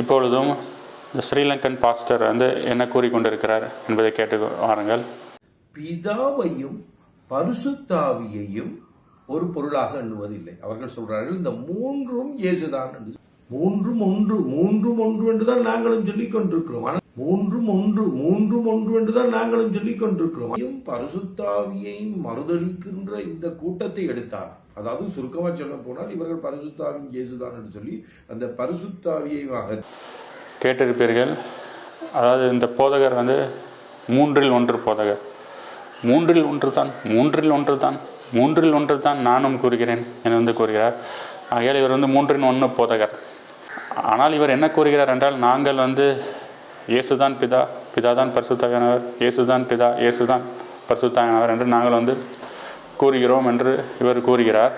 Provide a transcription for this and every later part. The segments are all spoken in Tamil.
இப்பொழுதும் இந்த ஸ்ரீலங்கன் பாஸ்டர் வந்து என்ன கூறிக்கொண்டிருக்கிறார் என்பதை கேட்டு வாருங்கள். பிதாவையும் பரிசுத்தாவியையும் ஒரு பொருளாக எண்ணுவதில்லை. அவர்கள் சொல்றார்கள் இந்த மூன்றும் இயேசுதான் மூன்றும் ஒன்று மூன்றும் ஒன்று என்றுதான் நாங்களும் சொல்லிக் கொண்டிருக்கிறோம். ஆனால் மூன்றும் ஒன்று மூன்றும் ஒன்று என்றுதான் நாங்களும் சொல்லிக் கொண்டிருக்கிறோம். பரிசுத்தாவியையும் மறுதளிக்கின்ற இந்த கூட்டத்தை எடுத்தார் அதாவது சுருக்கமா சொல்ல போனால் இவர்கள் பரிசுத்தாவின் இயேசுதான் என்று சொல்லி அந்த பரிசுத்தாவியை கேட்டிருப்பீர்கள். அதாவது இந்த போதகர் வந்து மூன்றில் ஒன்று போதகர். மூன்றில் ஒன்று தான் மூன்றில் ஒன்று தான் மூன்றில் ஒன்று தான் நானும் கூறுகிறேன் என வந்து கூறுகிறார். ஆகையால் இவர் வந்து மூன்றின் ஒன்று போதகர். ஆனால் இவர் என்ன கூறுகிறார் என்றால் நாங்கள் வந்து இயேசுதான் பிதா பிதா தான் பரிசுத்தாவியானவர் இயேசுதான் பிதா இயேசுதான் பரிசுத்தாவியானவர் என்று நாங்கள் வந்து கூறுகிறோம் என்று இவர் கூறுகிறார்.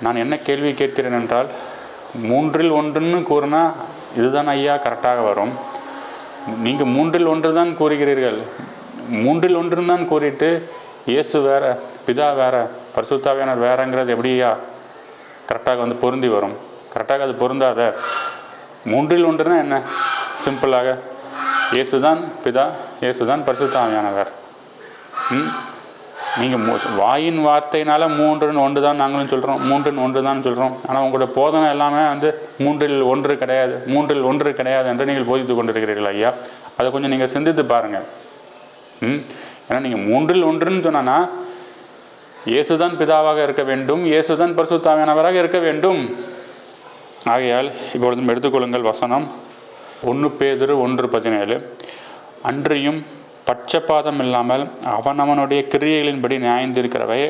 நான் என்ன கேள்வி கேட்கிறேன் என்றால் மூன்றில் ஒன்றுன்னு கூறினா இதுதான் ஐயா கரெக்டாக வரும். நீங்கள் மூன்றில் ஒன்று தான் கூறுகிறீர்கள். மூன்றில் ஒன்று தான் கூறிட்டு இயேசு வேற பிதா வேற பரிசுத்தாவியானவர் வேறங்கிறது எப்படியா? கரெக்டாக வந்து பொருந்தி வரும். கரெக்டாக அது பொருந்தாத. மூன்றில் ஒன்றுனா என்ன? சிம்பிளாக இயேசுதான் பிதா இயேசுதான் பரிசுத்தாவியானவர். ம்? நீங்கள் வாயின் வார்த்தையினால மூன்றுன்னு ஒன்று தான் நாங்களும் சொல்கிறோம் மூன்றுன்னு ஒன்று தான் சொல்கிறோம் ஆனால் உங்களோட போதனை எல்லாமே வந்து மூன்றில் ஒன்று கிடையாது மூன்றில் ஒன்று கிடையாது என்று நீங்கள் போதித்து கொண்டிருக்கிறீர்கள் ஐயா? அதை கொஞ்சம் நீங்கள் சிந்தித்து பாருங்கள் ம்? ஏன்னா நீங்கள் மூன்றில் ஒன்றுன்னு சொன்னா இயேசுதான் பிதாவாக இருக்க வேண்டும் இயேசுதான் பரிசுத்தாவியானவராக இருக்க வேண்டும். ஆகையால் இப்பொழுதும் எடுத்துக்கொள்ளுங்கள் வசனம். ஒன்று பேதுரு ஒன்று பதினேழு. அன்றியும் பட்சபாதம் இல்லாமல் அவனவனுடைய கிரியைகளின்படி நியாயந்திருக்கிறவை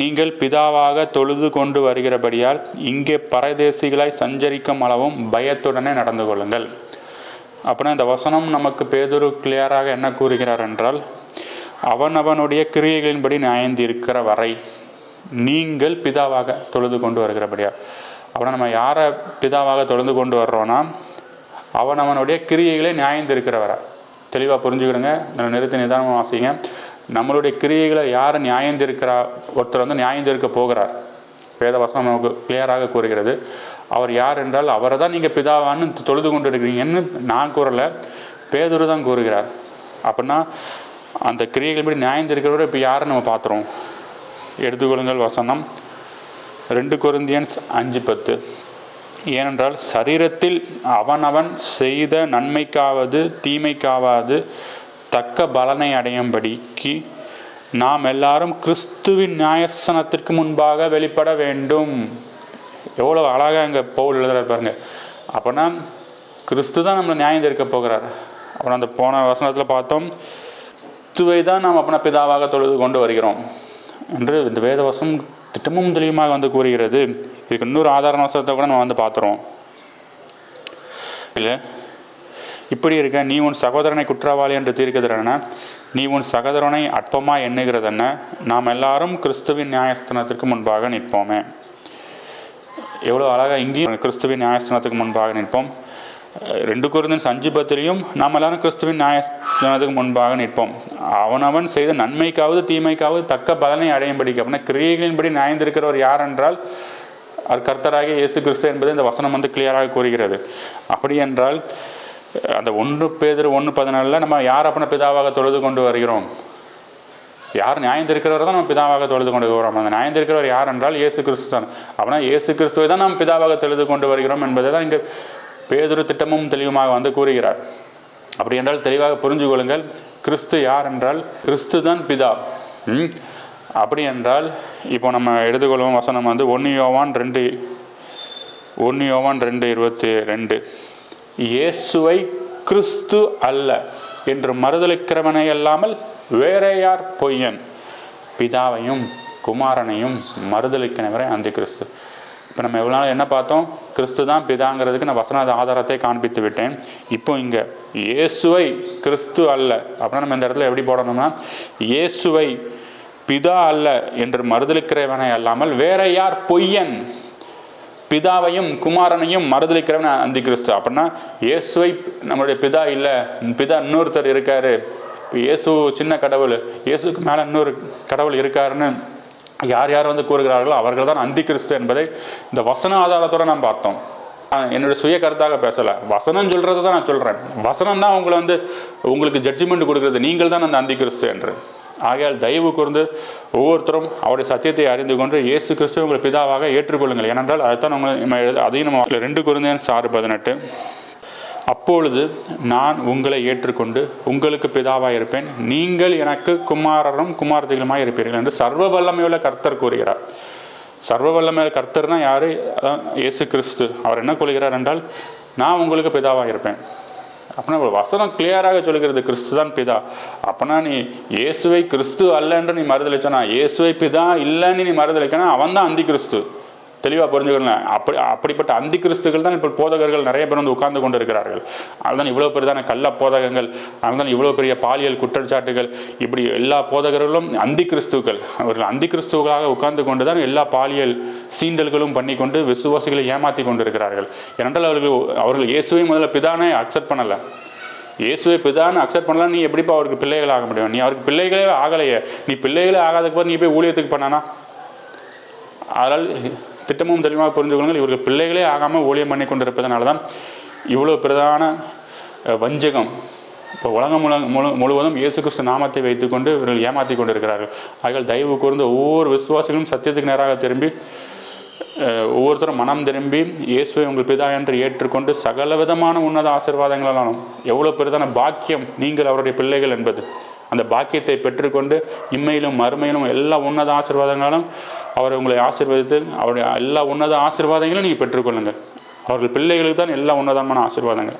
நீங்கள் பிதாவாக தொழுது கொண்டு வருகிறபடியால் இங்கே பரதேசிகளாய் சஞ்சரிக்கும் அளவும் பயத்துடனே நடந்து கொள்ளுங்கள். அப்படின்னா இந்த வசனம் நமக்கு பேதொரு கிளியராக என்ன கூறுகிறார் என்றால் அவனவனுடைய கிரியைகளின்படி நியாயந்திருக்கிற வரை நீங்கள் பிதாவாக தொழுது கொண்டு வருகிறபடியா அப்படின்னா நம்ம யாரை பிதாவாக தொழுது கொண்டு வர்றோன்னா அவனவனுடைய கிரியைகளை நியாயந்திருக்கிறவரை? தெளிவாக புரிஞ்சுக்கிறோங்க. நான் நிறுத்தி நிதானமாக வாசிங்க. நம்மளுடைய கிரியைகளை யார் நியாயந்திருக்கிறா ஒருத்தர் வந்து நியாயந்திருக்க போகிறார். வேதவசனம் நமக்கு கிளியராக கூறுகிறது. அவர் யார் என்றால் அவரை தான் நீங்கள் பிதாவான்னு தொழுது கொண்டு இருக்கிறீங்கன்னு நான் கூறலை. பேதுரு தான் கூறுகிறார். அப்படின்னா அந்த கிரியைகள் படி நியாயந்திருக்கிறவரை இப்போ யாரை நம்ம பார்த்துருவோம்? எடுத்துக்கொள்ளுங்கள் வசனம். ரெண்டு கொருந்தியன்ஸ் அஞ்சு பத்து. ஏனென்றால் சரீரத்தில் அவனவன் செய்த நன்மைக்காவது தீமைக்காவது தக்க பலனை அடையும்படிக்கு நாம் எல்லாரும் கிறிஸ்துவின் நியாயசனத்திற்கு முன்பாக வெளிப்பட வேண்டும். எவ்வளோ அழகாக இங்கே பவுல் எழுதுறாரு பாருங்க. அப்போனா கிறிஸ்து தான் நம்மளை நியாயம் தீர்க்க போகிறார். அப்புறம் அந்த போன வசனத்தில் பார்த்தோம் கிறிஸ்துவை தான் நாம் அப்பனா பிதாவாக தொழுது கொண்டு வருகிறோம். என்று இந்த வேதவசம் திட்டமும் தெளிவுமாக வந்து கூறுகிறது. இதுக்கு இன்னொரு ஆதார வசனத்தை கூட நம்ம வந்து பார்த்துருவோம் இல்லை. இப்படி இருக்க நீ உன் சகோதரனை குற்றவாளி என்று தீர்க்கிறதுனா நீ உன் சகோதரனை அற்பமாக எண்ணுகிறதென்ன நாம் எல்லாரும் கிறிஸ்துவின் நியாயஸ்தானத்திற்கு முன்பாக நிற்போமே. எவ்வளோ அழகாக இங்கேயும் கிறிஸ்துவின் நியாயஸ்தானத்துக்கு முன்பாக நிற்போம். ரெண்டு குருந்தின் அஞ்சு பத்திலையும் நாம் எல்லாரும் கிறிஸ்துவின் நியாயத்துக்கு முன்பாக நிற்போம். அவனவன் செய்த நன்மைக்காவது தீமைக்காவது தக்க பலனை அடையும்படிக்கு. அப்படின்னா கிரியைகளின்படி நியாயந்திருக்கிறவர் யார் என்றால் அவர் கர்த்தராகிய இயேசு கிறிஸ்து என்பது இந்த வசனம் வந்து கிளியராக கூறுகிறது. அப்படி என்றால் அந்த ஒன்று பேதர் ஒன்று பதினாலில் நம்ம யார் அப்படின்னா பிதாவாக தொழுது கொண்டு வருகிறோம்? யார் நியாயந்திருக்கிறவர் தான் நம்ம பிதாவாக தொழுது கொண்டு வருகிறோம். அந்த நியாயந்திருக்கிறவர் யார் என்றால் இயேசு கிறிஸ்து தான் அப்படின்னா இயேசு கிறிஸ்துவை தான் நாம் பிதாவாக தொழுது கொண்டு வருகிறோம் என்பதை தான் இங்கே பேதுரு திட்டமும் தெளிவுமாக வந்து கூறுகிறார். அப்படி என்றால் தெளிவாக புரிஞ்சு கொள்ளுங்கள். கிறிஸ்து யார் என்றால் கிறிஸ்து தான் பிதா. ம்? அப்படி என்றால் இப்போ நம்ம எடுத்துக்கொள்வோம் வசனம் வந்து ஒன்று யோவான் ரெண்டு ஒன்று யோவான் ரெண்டு இருபத்தி ரெண்டு. இயேசுவை கிறிஸ்து அல்ல என்று மறுதளிக்கிறவனை அல்லாமல் வேற யார் பொய்யன்? பிதாவையும் குமாரனையும் மறுதளிக்கிறவரை அந்த கிறிஸ்து. இப்போ நம்ம எவ்வளோ நாள் என்ன பார்த்தோம்? கிறிஸ்து தான் பிதாங்கிறதுக்கு நான் வசன ஆதாரத்தை காண்பித்து விட்டேன். இப்போ இங்கே இயேசுவை கிறிஸ்து அல்ல. அப்படின்னா நம்ம இந்த இடத்துல எப்படி போடணும்னா இயேசுவை பிதா அல்ல என்று மறுதளிக்கிறவனை அல்லாமல் வேற யார் பொய்யன்? பிதாவையும் குமாரனையும் மறுதளிக்கிறவன் அந்தி கிறிஸ்து. அப்படின்னா இயேசுவை நம்மளுடைய பிதா இல்லை பிதா இன்னொருத்தர் இருக்காரு. இப்போ இயேசு சின்ன கடவுள் இயேசுக்கு மேலே இன்னொரு கடவுள் இருக்காருன்னு யார் யார் வந்து கூறுகிறார்களோ அவர்கள் தான் அந்தி கிறிஸ்து என்பதை இந்த வசன ஆதாரத்தோடு நாம் பார்த்தோம். என்னுடைய சுய கருத்தாக பேசலை. வசனம் சொல்கிறத தான் நான் சொல்கிறேன் வசனம் தான் உங்களை வந்து உங்களுக்கு ஜட்ஜ்மெண்ட் கொடுக்குறது. நீங்கள் தான் அந்த அந்தி கிறிஸ்து என்று. ஆகையால் தயவு கூர்ந்து ஒவ்வொருத்தரும் அவருடைய சத்தியத்தை அறிந்து கொண்டு இயேசு கிறிஸ்துவ உங்கள் பிதாவாக ஏற்றுக்கொள்ளுங்கள். ஏனென்றால் அதுதான் உங்களை நம்ம அதையும் நம்ம ரெண்டு குருந்தேன் சாறு பதினெட்டு. அப்பொழுது நான் உங்களை ஏற்றுக்கொண்டு உங்களுக்கு பிதாவாக இருப்பேன். நீங்கள் எனக்கு குமாரரும் குமாரத்திகளுமாய் இருப்பீர்கள் என்று சர்வ வல்லமையுள்ள கர்த்தர் கூறுகிறார். சர்வ வல்லமையுள்ள கர்த்தர்னா யாரு? அதான் இயேசு கிறிஸ்து. அவர் என்ன கொள்கிறார் என்றால் நான் உங்களுக்கு பிதாவாக இருப்பேன். அப்படின்னா வசனம் கிளியராக சொல்கிறது கிறிஸ்து தான் பிதா. அப்பனா நீ இயேசுவை கிறிஸ்து அல்ல என்று நீ மறுதளிச்சனா இயேசுவை பிதா இல்லைன்னு நீ மறுதளிக்கனா அவன் தான் அந்தி கிறிஸ்து தெளிவாக புரிஞ்சுக்கணும் அப்படி அப்படிப்பட்ட அந்தி கிறிஸ்துகள் தான் இப்போ போதகர்கள் நிறைய பேர் வந்து உட்கார்ந்து கொண்டு இருக்கிறார்கள் அதுதான் இவ்வளோ பெரிதான கள்ள போதகங்கள் அதுதான் இவ்வளோ பெரிய பாலியல் குற்றச்சாட்டுகள். இப்படி எல்லா போதகர்களும் அந்தி கிறிஸ்துக்கள் அவர்கள் அந்தி கிறிஸ்துவர்களாக உட்கார்ந்து கொண்டு தான் எல்லா பாலியல் சீண்டல்களும் பண்ணி கொண்டு விசுவாசிகளை ஏமாற்றி கொண்டு இருக்கிறார்கள் ஏனென்றால் அவர்கள் அவர்கள் இயேசுவை முதல்ல பிதானே அக்செப்ட் பண்ணலை. இயேசுவை பிதான்னு அக்செப்ட் பண்ணலாம் நீ எப்படிப்பா அவருக்கு பிள்ளைகள் ஆக முடியும்? நீ அவருக்கு பிள்ளைகளே ஆகலையே. நீ பிள்ளைகளே ஆகாதக்கு போது நீ போய் ஊழியத்துக்கு பண்ணானா? அதனால் திட்டமும் தெளிவாக புரிந்து கொள்ளுங்கள். இவர்கள் பிள்ளைகளே ஆகாமல் ஊழியம் பண்ணி கொண்டிருப்பதனால தான் இவ்வளோ பிரதான வஞ்சகம். இப்போ உலகம் முழு முழு முழுவதும் இயேசு கிறிஸ்து நாமத்தை வைத்துக்கொண்டு இவர்கள் ஏமாற்றி கொண்டிருக்கிறார்கள். ஆகிய தயவு கூர்ந்து ஒவ்வொரு விசுவாசிகளும் சத்தியத்துக்கு நேராக திரும்பி ஒவ்வொருத்தரும் மனம் திரும்பி இயேசுவை உங்கள் பிதா என்று ஏற்றுக்கொண்டு சகல விதமான உன்னத ஆசீர்வாதங்களாலும் எவ்வளோ பெரிதான பாக்கியம் நீங்கள் அவருடைய பிள்ளைகள் என்பது. அந்த பாக்கியத்தை பெற்றுக்கொண்டு இம்மையிலும் மறுமையிலும் எல்லா உன்னத ஆசீர்வாதங்களாலும் அவர் உங்களை ஆசீர்வதித்து அவருடைய எல்லா உன்னத ஆசீர்வாதங்களும் நீங்கள் பெற்றுக்கொள்ளுங்கள். அவர்கள் பிள்ளைகளுக்கு தான் எல்லா உன்னதமான ஆசீர்வாதங்கள்.